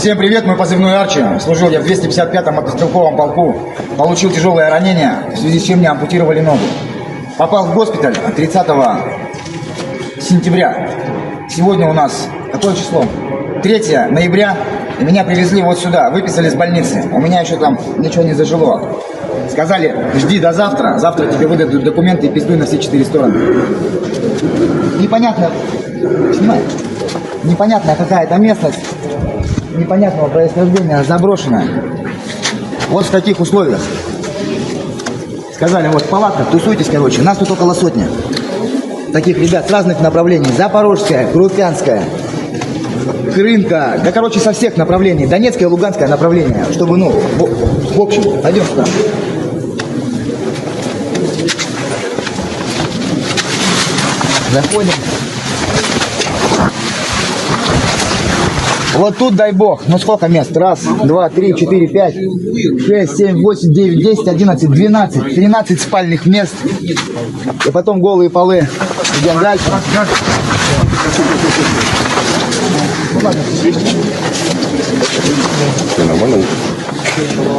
Всем привет, мой позывной Арчи. Служил я в 255-м мотострелковом полку. Получил тяжелое ранение, в связи с чем мне ампутировали ногу. Попал в госпиталь 30 сентября. Сегодня у нас какое число? 3 ноября. И меня привезли вот сюда, выписали с больницы. У меня еще там ничего не зажило. Сказали, жди до завтра. Завтра тебе выдадут документы и пиздуй на все четыре стороны. Непонятно. Снимай. Непонятная какая-то местность непонятного происхождения, заброшенная. Вот в таких условиях. Сказали, вот палатка, тусуйтесь, короче. Нас тут около сотни. Таких ребят с разных направлений. Запорожская, Крупянская, Крынка. Да, короче, со всех направлений. Донецкое, Луганское направление. Чтобы, ну, в, в общем, пойдем сюда. Заходим. Вот тут, дай бог, ну сколько мест? Раз, два, три, четыре, пять, шесть, семь, восемь, девять, десять, одиннадцать, двенадцать, тринадцать спальных мест. И потом голые полы. Идем дальше.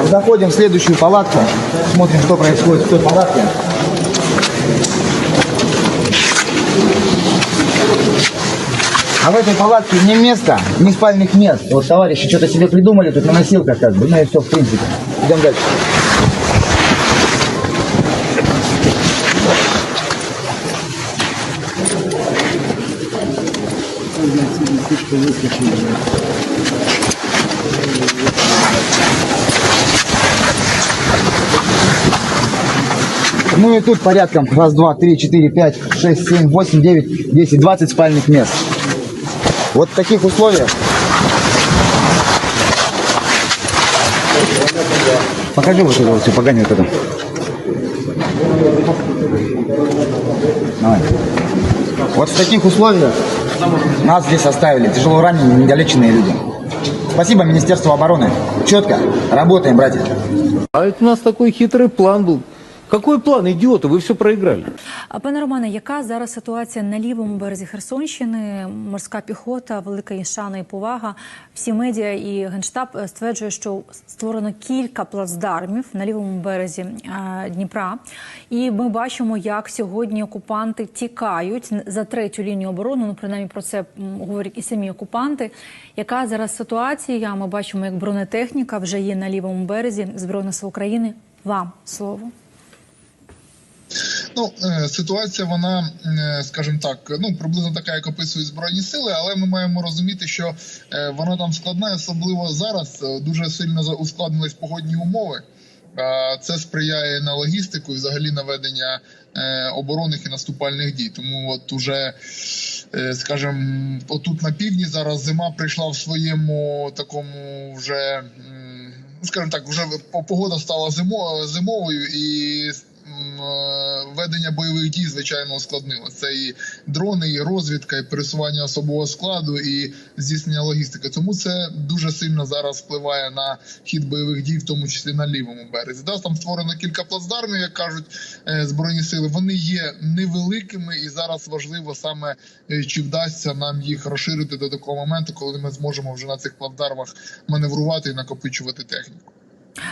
Заходим в следующую палатку. Смотрим, что происходит в той палатке. А в этой палатке не место, не спальных мест. Вот товарищи что-то себе придумали тут на носилках как бы. Ну и все, в принципе. Идем дальше. Ну и тут порядком раз, два, три, четыре, пять, шесть, семь, восемь, девять, десять, двадцать спальных мест. Вот в таких условиях. Покажи вот это вот все, вот это. Давай. Вот в таких условиях нас здесь оставили тяжело раненые, недолеченные люди. Спасибо Министерству обороны. Четко. Работаем, братья. А это у нас такой хитрый план был. Какой план, идиоты? Вы все проиграли. А пане Романе, яка зараз ситуація на лівому березі Херсонщини? Морська піхота, велика і шана і повага. Всі медіа і генштаб е, стверджує, що створено кілька плацдармів на лівому березі е, Дніпра. І ми бачимо, як сьогодні окупанти тікають за третю лінію оборони. Ну принаймні про це говорять і самі окупанти. Яка зараз ситуація? Ми бачимо, як бронетехніка вже є на лівому березі Збройних сил України. Вам слово. Ну, е, ситуація, вона, е, скажімо так, ну приблизно така, як описують збройні сили, але ми маємо розуміти, що е, вона там складна, особливо зараз дуже сильно ускладнились погодні умови. Це сприяє на логістику і взагалі на ведення оборонних і наступальних дій. Тому от уже, скажімо, отут на півдні зараз зима прийшла в своєму такому вже, ну, скажімо так, вже по- погода стала зимо, зимовою і ведення бойових дій, звичайно, ускладнило. Це і дрони, і розвідка, і пересування особового складу, і здійснення логістики. Тому це дуже сильно зараз впливає на хід бойових дій, в тому числі на лівому березі. Да, там створено кілька плацдармів, як кажуть е, збройні сили. Вони є невеликими, і зараз важливо саме е, чи вдасться нам їх розширити до такого моменту, коли ми зможемо вже на цих плацдармах маневрувати і накопичувати техніку.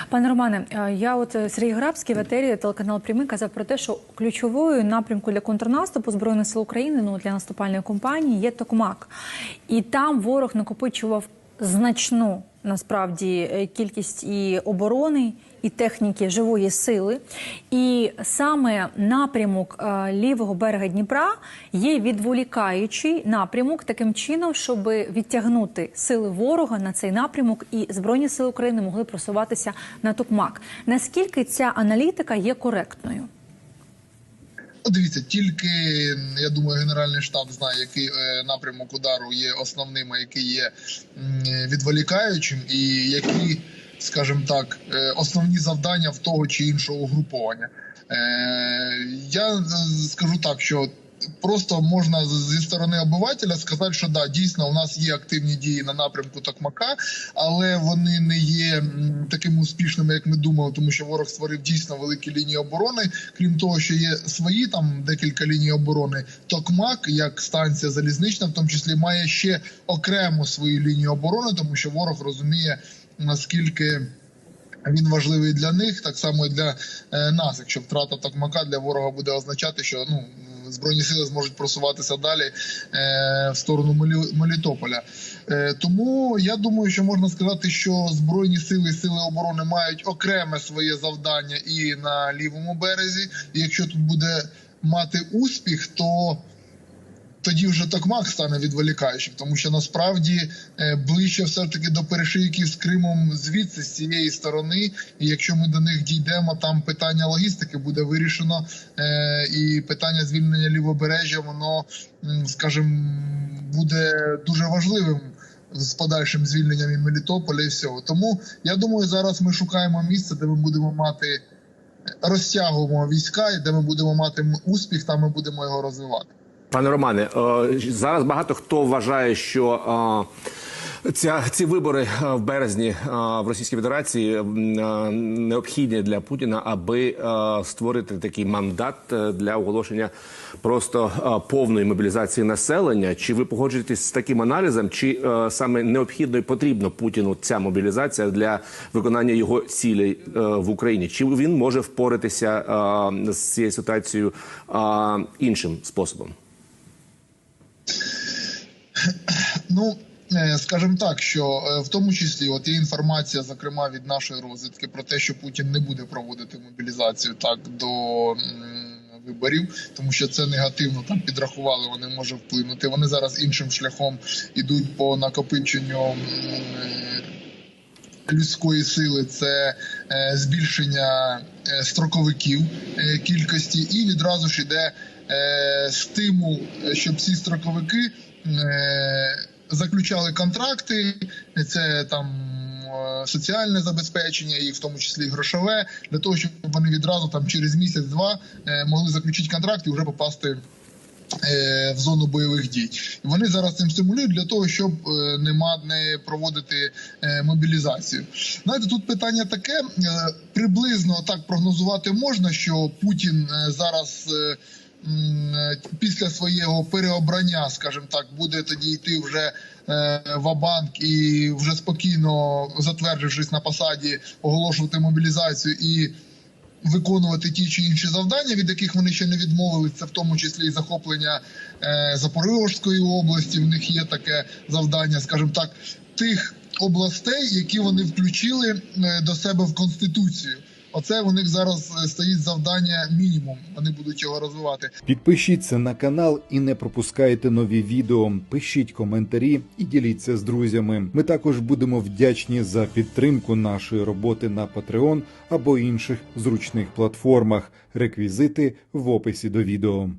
Пане Романе, е, я от е, Сергій Грабський в етері телеканал Прямий казав про те, що ключовою напрямку для контрнаступу збройних сил України, ну для наступальної кампанії, є Токмак, і там ворог накопичував значну насправді е, кількість і оборони. І техніки живої сили, і саме напрямок е, лівого берега Дніпра є відволікаючий напрямок таким чином, щоб відтягнути сили ворога на цей напрямок, і збройні сили України могли просуватися на Токмак. Наскільки ця аналітика є коректною? Ну, Дивіться, тільки я думаю, генеральний штаб знає, який е, напрямок удару є основним, а який є відволікаючим, і які, скажімо так, е, основні завдання в того чи іншого угруповання. Е, Я е, скажу так, що просто можна зі сторони обивателя сказати, що да, дійсно у нас є активні дії на напрямку Токмака, але вони не є такими успішними, як ми думали, тому що ворог створив дійсно великі лінії оборони. Крім того, що є свої там декілька ліній оборони. Токмак, як станція залізнична, в тому числі має ще окремо свою лінію оборони, тому що ворог розуміє наскільки. Він важливий для них, так само і для е, нас. Якщо втрата Токмака для ворога буде означати, що ну збройні сили зможуть просуватися далі е, в сторону Мелі- Мелітополя. Е, тому я думаю, що можна сказати, що збройні сили і сили оборони мають окреме своє завдання і на лівому березі. І якщо тут буде мати успіх, то тоді вже Токмак стане відволікаючим, тому що насправді е, ближче все ж таки до перешийків з Кримом звідси з цієї сторони. І якщо ми до них дійдемо, там питання логістики буде вирішено, е, і питання звільнення лівобережжя, воно, скажімо, буде дуже важливим. З подальшим звільненням і Мелітополя і всього. Тому я думаю, зараз ми шукаємо місце, де ми будемо мати розтягуємо війська, і де ми будемо мати успіх, там ми будемо його розвивати. Пане Романе, е, зараз багато хто вважає, що е, ця, ці вибори е, в березні в Російській Федерації необхідні для Путіна, аби створити такий мандат для оголошення просто повної мобілізації населення. Чи ви погоджуєтесь з таким аналізом, чи саме необхідно і потрібно Путіну ця мобілізація для виконання його цілей в Україні? Чи він може впоратися з цією ситуацією іншим способом? Ну е, скажімо так, що е, в тому числі от є інформація, зокрема від нашої розвідки, про те, що Путін не буде проводити мобілізацію так до виборів, тому що це негативно там підрахували. Вони може вплинути. Вони зараз іншим шляхом ідуть по накопиченню. е, Людської сили це збільшення строковиків кількості, і відразу ж іде стимул, щоб ці строковики заключали контракти. Це там е, соціальне забезпечення, і в тому числі грошове, для того, щоб вони відразу там через місяць-два е, могли заключити контракт і вже попасти е, в зону бойових дій. Вони зараз цим стимулюють для того, щоб нема не проводити мобілізацію. Знаєте, тут питання таке: приблизно так прогнозувати можна, що Путін зараз. Е, Після свого переобрання, скажімо так, буде тоді йти вже е, в банк і вже спокійно затвердившись на посаді, оголошувати мобілізацію і виконувати ті чи інші завдання, від яких вони ще не відмовились. Це в тому числі і захоплення е, Запорізької області. В них є таке завдання, скажімо так, тих областей, які вони включили до себе в конституцію. Оце у них зараз е, стоїть завдання мінімум. Вони будуть його розвивати. Підпишіться на канал і не пропускайте нові відео. Пишіть коментарі і діліться з друзями. Ми також будемо вдячні за підтримку нашої роботи на Patreon або інших зручних платформах. Реквізити в описі до відео.